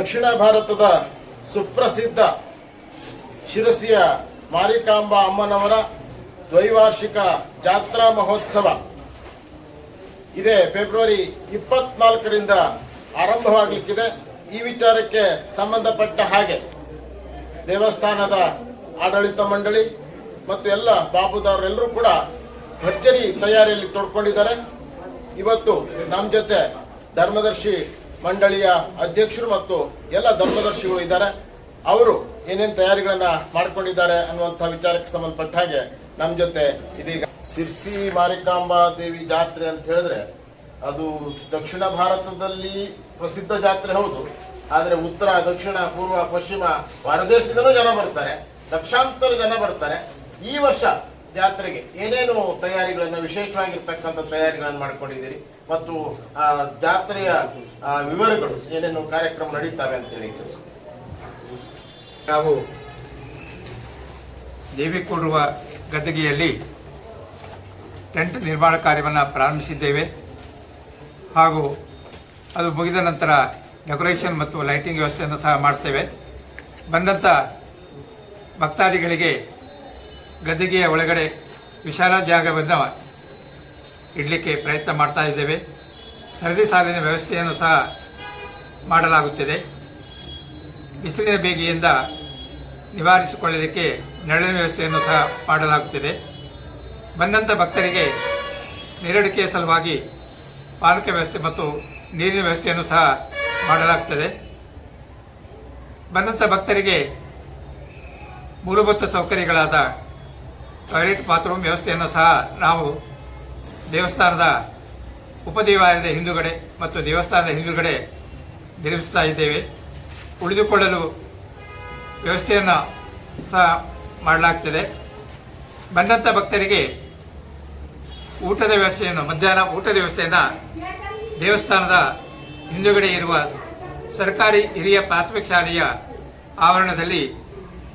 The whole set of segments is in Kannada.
ದಕ್ಷಿಣ ಭಾರತದ ಸುಪ್ರಸಿದ್ಧ ಶಿರಸಿಯ ಮಾರಿಕಾಂಬಾ ಅಮ್ಮನವರ ದ್ವೈವಾರ್ಷಿಕ ಜಾತ್ರಾ ಮಹೋತ್ಸವ. ಇದೇ ಫೆಬ್ರವರಿ ಇಪ್ಪತ್ನಾಲ್ಕರಿಂದ ಆರಂಭವಾಗಲಿಕ್ಕಿದೆ. ಈ ವಿಚಾರಕ್ಕೆ ಸಂಬಂಧಪಟ್ಟ ಹಾಗೆ ದೇವಸ್ಥಾನದ ಆಡಳಿತ ಮಂಡಳಿ ಮತ್ತು ಎಲ್ಲ ಬಾಬುದಾರರೆಲ್ಲರೂ ಕೂಡ ಭರ್ಜರಿ ತಯಾರಿಯಲ್ಲಿ ತೊಡ್ಕೊಂಡಿದ್ದಾರೆ. ಇವತ್ತು ನಮ್ಮ ಜೊತೆ ಧರ್ಮದರ್ಶಿ ಮಂಡಳಿಯ ಅಧ್ಯಕ್ಷರು ಮತ್ತು ಎಲ್ಲ ಧರ್ಮದರ್ಶಿಗಳು ಇದ್ದಾರೆ. ಅವರು ಏನೇನು ತಯಾರಿಗಳನ್ನ ಮಾಡ್ಕೊಂಡಿದ್ದಾರೆ ಅನ್ನುವಂಥ ವಿಚಾರಕ್ಕೆ ಸಂಬಂಧಪಟ್ಟ ಹಾಗೆ ನಮ್ಮ ಜೊತೆ ಇದೀಗ. ಸಿರ್ಸಿ ಮಾರಿಕಾಂಬಾ ದೇವಿ ಜಾತ್ರೆ ಅಂತ ಹೇಳಿದ್ರೆ ಅದು ದಕ್ಷಿಣ ಭಾರತದಲ್ಲಿ ಪ್ರಸಿದ್ಧ ಜಾತ್ರೆ ಹೌದು. ಆದರೆ ಉತ್ತರ, ದಕ್ಷಿಣ, ಪೂರ್ವ, ಪಶ್ಚಿಮ ಹೊರದೇಶದಿಂದಲೂ ಜನ ಬರ್ತಾರೆ. ಲಕ್ಷಾಂತರ ಜನ ಬರ್ತಾರೆ. ಈ ವರ್ಷ ಜಾತ್ರೆಗೆ ಏನೇನು ತಯಾರಿಗಳನ್ನ ವಿಶೇಷವಾಗಿರ್ತಕ್ಕಂಥ ತಯಾರಿಗಳನ್ನು ಮಾಡ್ಕೊಂಡಿದ್ದೀರಿ? ಮತ್ತು, ಆ, ಜಾತ್ರೆಯ ವಿವರಗಳು ಏನೇನು ಕಾರ್ಯಕ್ರಮ ನಡೀತಾವೆ ಅಂತ ಹೇಳಿ ತಿಳಿಸಿ. ನಾವು ದೇವಿ ಕೊಡುವ ಗದ್ದಿಗೆಯಲ್ಲಿ ಟೆಂಟ್ ನಿರ್ಮಾಣ ಕಾರ್ಯವನ್ನು ಪ್ರಾರಂಭಿಸಿದ್ದೇವೆ ಹಾಗೂ ಅದು ಮುಗಿದ ನಂತರ ಡೆಕೋರೇಷನ್ ಮತ್ತು ಲೈಟಿಂಗ್ ವ್ಯವಸ್ಥೆಯನ್ನು ಸಹ ಮಾಡ್ತೇವೆ ಬಂದಂಥ ಭಕ್ತಾದಿಗಳಿಗೆ ಗದ್ದಿಗೆಯ ಒಳಗಡೆ ವಿಶಾಲ ಜಾಗವನ್ನು ಇಡಲಿಕ್ಕೆ ಪ್ರಯತ್ನ ಮಾಡ್ತಾ ಇದ್ದೇವೆ. ಸರದಿ ಸಾಲಿನ ವ್ಯವಸ್ಥೆಯನ್ನು ಸಹ ಮಾಡಲಾಗುತ್ತಿದೆ. ಬಿಸಿಲಿನ ಬೇಗೆಯಿಂದ ನಿವಾರಿಸಿಕೊಳ್ಳಲಿಕ್ಕೆ ನೆರಳಿನ ವ್ಯವಸ್ಥೆಯನ್ನು ಸಹ ಮಾಡಲಾಗುತ್ತಿದೆ. ಬಂದಂಥ ಭಕ್ತರಿಗೆ ನೀರಡಿಕೆಯ ಸಲುವಾಗಿ ಪಾಲಕ ವ್ಯವಸ್ಥೆ ಮತ್ತು ನೀರಿನ ವ್ಯವಸ್ಥೆಯನ್ನು ಸಹ ಮಾಡಲಾಗುತ್ತದೆ. ಬಂದಂಥ ಭಕ್ತರಿಗೆ ಮೂಲಭೂತ ಸೌಕರ್ಯಗಳಾದ ಟಾಯ್ಲೆಟ್ ಬಾತ್ರೂಮ್ ವ್ಯವಸ್ಥೆಯನ್ನು ಸಹ ನಾವು ದೇವಸ್ಥಾನದ ಉಪದೇವಾಲಯದ ಹಿಂದುಗಡೆ ಮತ್ತು ದೇವಸ್ಥಾನದ ಹಿಂದುಗಡೆ ನಿರ್ಮಿಸ್ತಾ ಇದ್ದೇವೆ. ಉಳಿದುಕೊಳ್ಳಲು ವ್ಯವಸ್ಥೆಯನ್ನು ಸಹ ಮಾಡಲಾಗ್ತದೆ. ಬಂದಂಥ ಭಕ್ತರಿಗೆ ಊಟದ ವ್ಯವಸ್ಥೆಯನ್ನು, ಮಧ್ಯಾಹ್ನ ಊಟದ ವ್ಯವಸ್ಥೆಯನ್ನು ದೇವಸ್ಥಾನದ ಹಿಂದುಗಡೆ ಇರುವ ಸರ್ಕಾರಿ ಹಿರಿಯ ಪ್ರಾಥಮಿಕ ಶಾಲೆಯ ಆವರಣದಲ್ಲಿ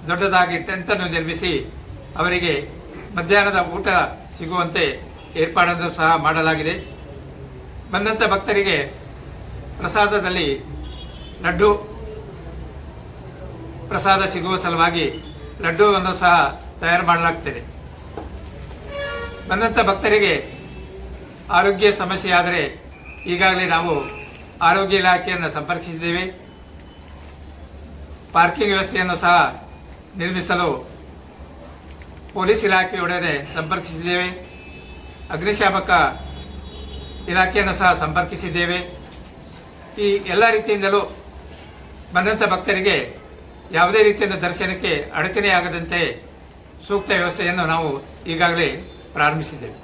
ದೊಡ್ಡದಾಗಿ ಟೆಂಟನ್ನು ನಿರ್ಮಿಸಿ ಅವರಿಗೆ ಮಧ್ಯಾಹ್ನದ ಊಟ ಸಿಗುವಂತೆ ಏರ್ಪಾಡನ್ನು ಸಹ ಮಾಡಲಾಗಿದೆ. ಬಂದಂಥ ಭಕ್ತರಿಗೆ ಪ್ರಸಾದದಲ್ಲಿ ಲಡ್ಡು ಪ್ರಸಾದ ಸಿಗುವ ಸಲುವಾಗಿ ಲಡ್ಡುವನ್ನು ಸಹ ತಯಾರು ಮಾಡಲಾಗ್ತದೆ. ಬಂದಂಥ ಭಕ್ತರಿಗೆ ಆರೋಗ್ಯ ಸಮಸ್ಯೆ ಆದರೆ ಈಗಾಗಲೇ ನಾವು ಆರೋಗ್ಯ ಇಲಾಖೆಯನ್ನು ಸಂಪರ್ಕಿಸಿದ್ದೇವೆ. ಪಾರ್ಕಿಂಗ್ ವ್ಯವಸ್ಥೆಯನ್ನು ಸಹ ನಿರ್ಮಿಸಲು ಪೊಲೀಸ್ ಇಲಾಖೆಯೊಡನೆ ಸಂಪರ್ಕಿಸಿದ್ದೇವೆ. ಅಗ್ನಿಶಾಮಕ ಇಲಾಖೆಯನ್ನು ಸಹ ಸಂಪರ್ಕಿಸಿದ್ದೇವೆ. ಈ ಎಲ್ಲ ರೀತಿಯಿಂದಲೂ ಬಂದಂಥ ಭಕ್ತರಿಗೆ ಯಾವುದೇ ರೀತಿಯಿಂದ ದರ್ಶನಕ್ಕೆ ಅಡಚಣೆಯಾಗದಂತೆ ಸೂಕ್ತ ವ್ಯವಸ್ಥೆಯನ್ನು ನಾವು ಈಗಾಗಲೇ ಪ್ರಾರಂಭಿಸಿದ್ದೇವೆ.